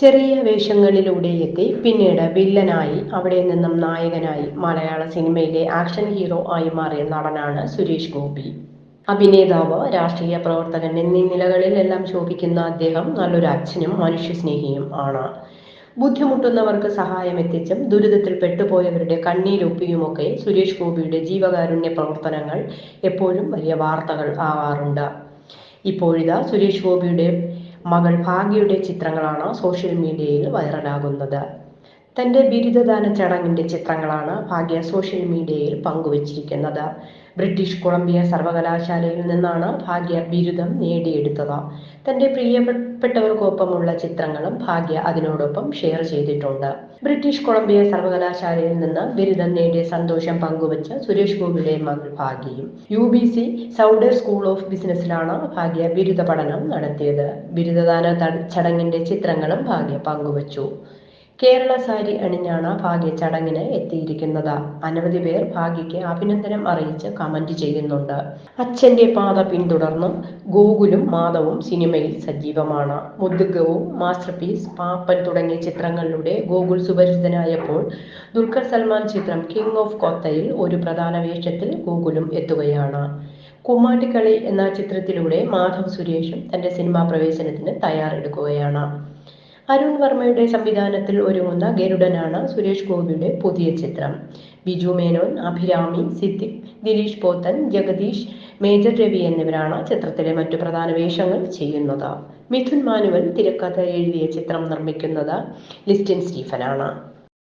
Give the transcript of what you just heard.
ചെറിയ വേഷങ്ങളിലൂടെയെത്തി പിന്നീട് വില്ലനായി അവിടെ നിന്നും നായകനായി മലയാള സിനിമയിലെ ആക്ഷൻ ഹീറോ ആയി മാറിയ നടനാണ് സുരേഷ് ഗോപി. അഭിനേതാവ് രാഷ്ട്രീയ പ്രവർത്തകൻ എന്നീ നിലകളിലെല്ലാം ശോഭിക്കുന്ന അദ്ദേഹം നല്ലൊരു അച്ഛനും മനുഷ്യസ്നേഹിയും ആണ്. ബുദ്ധിമുട്ടുന്നവർക്ക് സഹായം എത്തിച്ചും ദുരിതത്തിൽ പെട്ടുപോയവരുടെ കണ്ണീരൊപ്പിയുമൊക്കെ സുരേഷ് ഗോപിയുടെ ജീവകാരുണ്യ പ്രവർത്തനങ്ങൾ എപ്പോഴും വലിയ വാർത്തകൾ ആവാറുണ്ട്. ഇപ്പോഴിതാ സുരേഷ് ഗോപിയുടെ മകൾ ഭാഗ്യയുടെ ചിത്രങ്ങളാണ് സോഷ്യൽ മീഡിയയിൽ വൈറലാകുന്നത് തന്റെ ബിരുദദാന ചടങ്ങിന്റെ ചിത്രങ്ങളാണ് ഭാഗ്യ സോഷ്യൽ മീഡിയയിൽ പങ്കുവച്ചിരിക്കുന്നത്. ബ്രിട്ടീഷ് കൊളംബിയ സർവകലാശാലയിൽ നിന്നാണ് ഭാഗ്യ ബിരുദം നേടിയെടുത്തത്. തന്റെ പ്രിയപ്പെട്ടവർക്കൊപ്പമുള്ള ചിത്രങ്ങളും ഭാഗ്യ അതിനോടൊപ്പം ഷെയർ ചെയ്തിട്ടുണ്ട്. ബ്രിട്ടീഷ് കൊളംബിയ സർവകലാശാലയിൽ നിന്ന് ബിരുദം നേടിയ സന്തോഷം പങ്കുവച്ച് സുരേഷ് ഗോപിയുടെ മകൾ ഭാഗ്യയും U B C Sauder school of ബിസിനസ്സിലാണ് Bhagya ബിരുദ പഠനം നടത്തിയത്. ബിരുദദാന ചടങ്ങിന്റെ ചിത്രങ്ങളും ഭാഗ്യ പങ്കുവച്ചു. കേരള സാരി അണിഞ്ഞാണ് ഭാഗ്യ ചടങ്ങിന് എത്തിയിരിക്കുന്നത്. അനവധി പേർ ഭാഗ്യയ്ക്ക് അഭിനന്ദനം അറിയിച്ച് കമന്റ് ചെയ്യുന്നുണ്ട്. അച്ഛന്റെ പാത പിന്തുടർന്നും ഗോകുലും മാധവും സിനിമയിൽ സജീവമാണ്. മുദ്ഗവും മാസ്റ്റർ പീസ് പാപ്പൻ തുടങ്ങിയ ചിത്രങ്ങളിലൂടെ ഗോകുൽ സുപരിചിതനായപ്പോൾ ദുൽഖർ സൽമാൻ ചിത്രം കിങ് ഓഫ് കൊത്തയിൽ ഒരു പ്രധാന വേഷത്തിൽ ഗോകുലും എത്തുകയാണ്. കുമ്മാട്ടിക്കളി എന്ന ചിത്രത്തിലൂടെ മാധവ് സുരേഷും തന്റെ സിനിമാ പ്രവേശനത്തിന് തയ്യാറെടുക്കുകയാണ്. അരുൺ വർമ്മയുടെ സംവിധാനത്തിൽ ഒരുങ്ങുന്ന ഗരുഡനാണ് സുരേഷ് ഗോപിയുടെ പുതിയ ചിത്രം. ബിജു മേനോൻ അഭിരാമി സിദ്ദിഖ് ദിലീഷ് പോത്തൻ ജഗദീഷ് മേജർ രവി എന്നിവരാണ് ചിത്രത്തിലെ മറ്റു പ്രധാന വേഷങ്ങൾ ചെയ്യുന്നത്. മിഥുൻ മാനുവൽ തിരക്കഥ എഴുതിയ ചിത്രം നിർമ്മിക്കുന്നത് ലിസ്റ്റിൻ സ്റ്റീഫനാണ്.